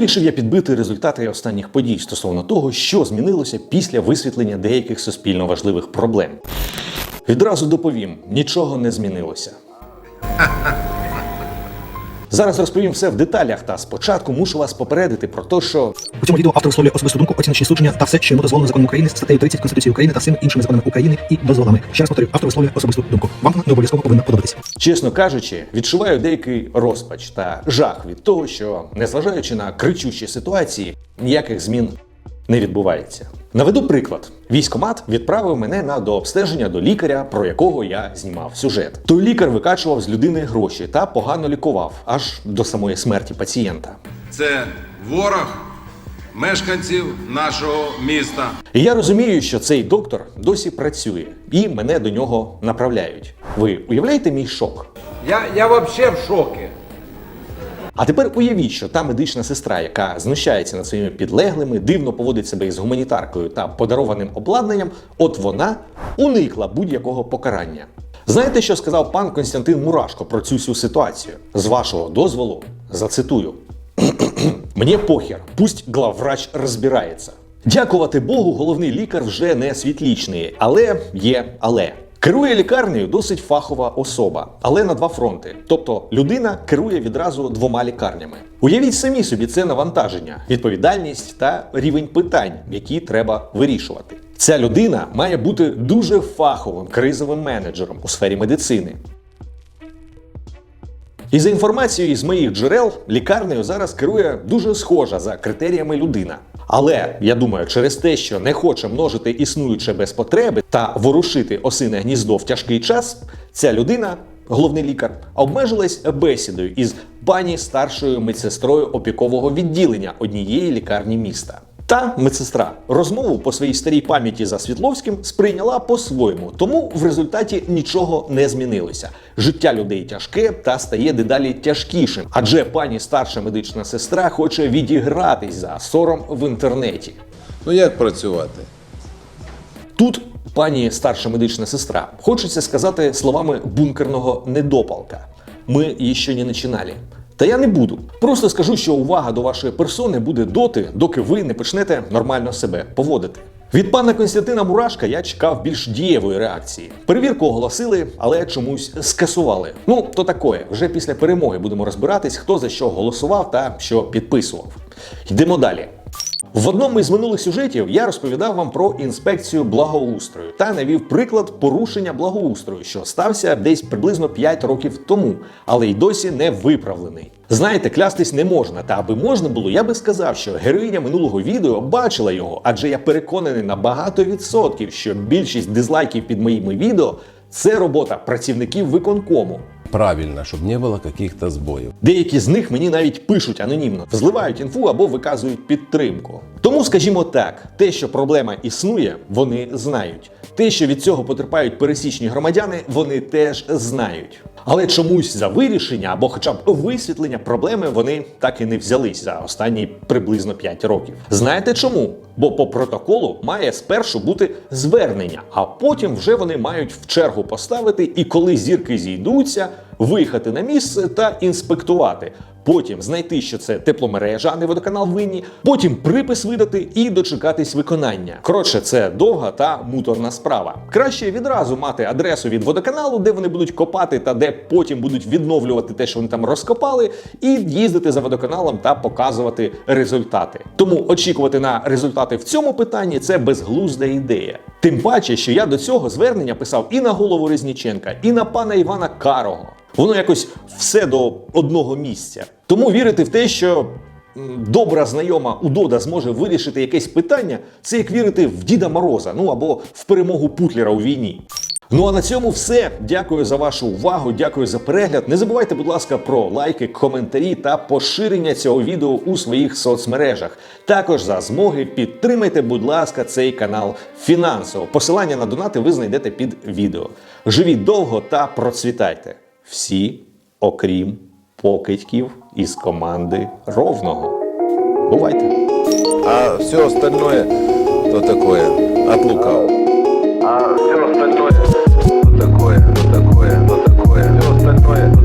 Вирішив я підбити результати останніх подій стосовно того, що змінилося після висвітлення деяких суспільно важливих проблем. Відразу доповім: нічого не змінилося. Зараз розповім все в деталях, та спочатку мушу вас попередити про те, що У цьому відео автор висловлює особисту думку, оціночні судження та все, що йому дозволено законом України, статтею 30 Конституції України та всіми іншими законами України і дозволами. Ще раз повторю, автор висловлює особисту думку. Вам вона не обов'язково повинна подобатися. Чесно кажучи, відчуваю деякий розпач та жах від того, що, незважаючи на кричущі ситуації, ніяких змін не відбувається. Наведу приклад: військомат відправив мене на дообстеження до лікаря, про якого я знімав сюжет. Той лікар викачував з людини гроші та погано лікував аж до самої смерті пацієнта. Це ворог мешканців нашого міста. І я розумію, що цей доктор досі працює, і мене до нього направляють. Ви уявляєте мій шок? Я, я вообще в шоке. А тепер уявіть, що та медична сестра, яка знущається над своїми підлеглими, дивно поводить себе із гуманітаркою та подарованим обладнанням, от вона уникла будь-якого покарання. Знаєте, що сказав пан Константин Мурашко про цю всю ситуацію? З вашого дозволу зацитую. Мені похер, пусть главврач розбирається. Дякувати Богу, головний лікар вже не світлічний, але є але. Керує лікарнею досить фахова особа, але на два фронти. Тобто людина керує відразу двома лікарнями. Уявіть самі собі це навантаження, відповідальність та рівень питань, які треба вирішувати. Ця людина має бути дуже фаховим кризовим менеджером у сфері медицини. І за інформацією з моїх джерел, лікарнею зараз керує дуже схожа за критеріями людина. Але я думаю, через те, що не хоче множити існуюче без потреби та ворушити осине гніздо в тяжкий час, ця людина, головний лікар, обмежилась бесідою із пані старшою медсестрою опікового відділення однієї лікарні міста. Та медсестра розмову по своїй старій пам'яті за Світловським сприйняла по-своєму, тому в результаті нічого не змінилося. Життя людей тяжке та стає дедалі тяжкішим, адже пані старша медична сестра хоче відігратись за сором в інтернеті. Ну як працювати? Тут пані старша медична сестра. Хочеться сказати словами бункерного недопалка. Ми ще не починали. Та я не буду. Просто скажу, що увага до вашої персони буде доти, доки ви не почнете нормально себе поводити. Від пана Константина Мурашка я чекав більш дієвої реакції. Перевірку оголосили, але чомусь скасували. Ну, то такое. Вже після перемоги будемо розбиратись, хто за що голосував та що підписував. Йдемо далі. В одному із минулих сюжетів я розповідав вам про інспекцію благоустрою та навів приклад порушення благоустрою, що стався десь приблизно 5 років тому, але й досі не виправлений. Знаєте, клястись не можна, та аби можна було, я би сказав, що героїня минулого відео бачила його, адже я переконаний на багато відсотків, що більшість дизлайків під моїми відео це робота працівників виконкому. Правильно, чтобы не было каких-то сбоев. Деякі з них мені навіть пишуть анонімно, зливають інфу або виказують підтримку. Тому, скажімо так, те, що проблема існує, вони знають. Те, що від цього потерпають пересічні громадяни, вони теж знають. Але чомусь за вирішення або хоча б висвітлення проблеми вони так і не взялись за останні приблизно 5 років. Знаєте чому? Бо по протоколу має спершу бути звернення, а потім вже вони мають в чергу поставити, і коли зірки зійдуться, виїхати на місце та інспектувати. Потім знайти, що це тепломережа, а не водоканал винні, потім припис видати і дочекатись виконання. Коротше, це довга та муторна справа. Краще відразу мати адресу від водоканалу, де вони будуть копати, та де потім будуть відновлювати те, що вони там розкопали, і їздити за водоканалом та показувати результати. Тому очікувати на результати в цьому питанні це безглузда ідея. Тим паче, що я до цього звернення писав і на голову Резніченка, і на пана Івана Карого. Воно якось все до одного місця. Тому вірити в те, що добра знайома Удода зможе вирішити якесь питання, це як вірити в Діда Мороза, ну або в перемогу Путлера у війні. Ну а на цьому все. Дякую за вашу увагу, дякую за перегляд. Не забувайте, будь ласка, про лайки, коментарі та поширення цього відео у своїх соцмережах. Також за змоги підтримайте, будь ласка, цей канал фінансово. Посилання на донати ви знайдете під відео. Живіть довго та процвітайте всі, окрім покидьків із команди ровного. Бувайте! А все остальное то такое от лукавого. А все остальное то такое, то такое, то такое, все остальное.